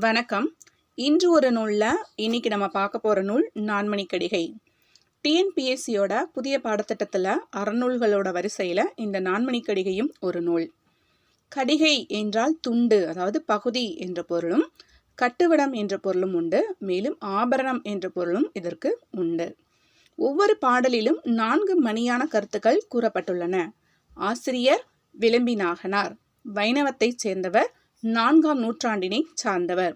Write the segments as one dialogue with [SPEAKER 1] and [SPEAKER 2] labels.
[SPEAKER 1] வணக்கம். இன்று ஒரு நூலில் இன்னைக்கு நம்ம பார்க்க போகிற நூல் நான்மணிக்கடிகை. டிஎன்பிஎஸ்சியோட புதிய பாடத்திட்டத்தில் அறநூல்களோட வரிசையில் இந்த நான்மணிக்கடிகையும் ஒரு நூல். கடிகை என்றால் துண்டு அதாவது பகுதி என்ற பொருளும் கட்டுவிடம் என்ற பொருளும் உண்டு மேலும் ஆபரணம் என்ற பொருளும் இதற்கு உண்டு. ஒவ்வொரு பாடலிலும் நான்கு மணியான கருத்துக்கள் கூறப்பட்டுள்ளன. ஆசிரியர் விளம்பினாகனார் வைணவத்தைச் சேர்ந்தவர் நான்காம் நூற்றாண்டினை சார்ந்தவர்.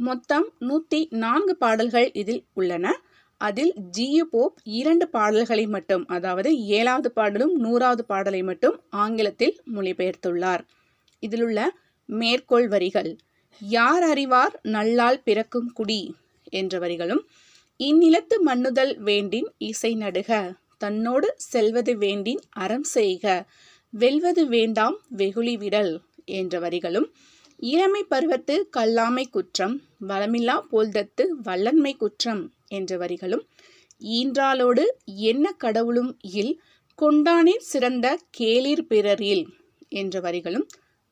[SPEAKER 1] மொத்தம் நூற்றி நான்கு பாடல்கள் இதில் உள்ளன. அதில் ஜியு போப் இரண்டு பாடல்களை மட்டும் அதாவது ஏழாவது பாடலும் நூறாவது பாடலை மட்டும் ஆங்கிலத்தில் மொழிபெயர்த்துள்ளார். இதிலுள்ள மேற்கோள் வரிகள் யார் அறிவார் நல்லால் பிறக்கும் குடி என்ற வரிகளும் இந்நிலத்து மண்ணுதல் வேண்டின் இசை நடுக தன்னோடு செல்வது வேண்டின் அறம் செய்க வெல்வது வேண்டாம் வெகுளி விடல் என்ற வரிகளும் இளமை பருவத்து கல்லாமை குற்றம் வளமில்லா போல்தத்து வல்லன்மை குற்றம் என்ற வரிகளும் ஈன்றாலோடு என்ன கடவுளும் இல் கொண்டானே சிறந்த கேளிர் பிறரில் என்ற வரிகளும்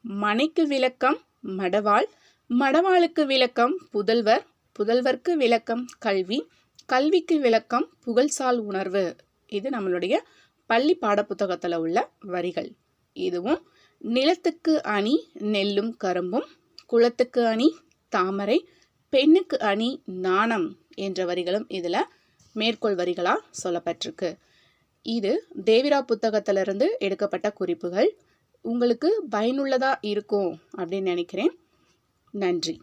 [SPEAKER 1] மனைக்கு விளக்கம் மடவாள் மடவாளுக்கு விளக்கம் புதல்வர் புதல்வர்க்கு விளக்கம் கல்வி கல்விக்கு விளக்கம் புகழ்சால் உணர்வு. இது நம்மளுடைய பள்ளி பாடப்புத்தகத்தில் உள்ள வரிகள். இதுவும் நிலத்துக்கு அணி நெல்லும் கரும்பும் குளத்துக்கு அணி தாமரை பெண்ணுக்கு அணி நாணம் என்ற வரிகளும் இதில் மேற்கோள் வரிகளாக சொல்லப்பட்டிருக்கு. இது தேவிரா புத்தகத்திலிருந்து எடுக்கப்பட்ட குறிப்புகள். உங்களுக்கு பயனுள்ளதாக இருக்கும் அப்படின்னு நினைக்கிறேன். நன்றி.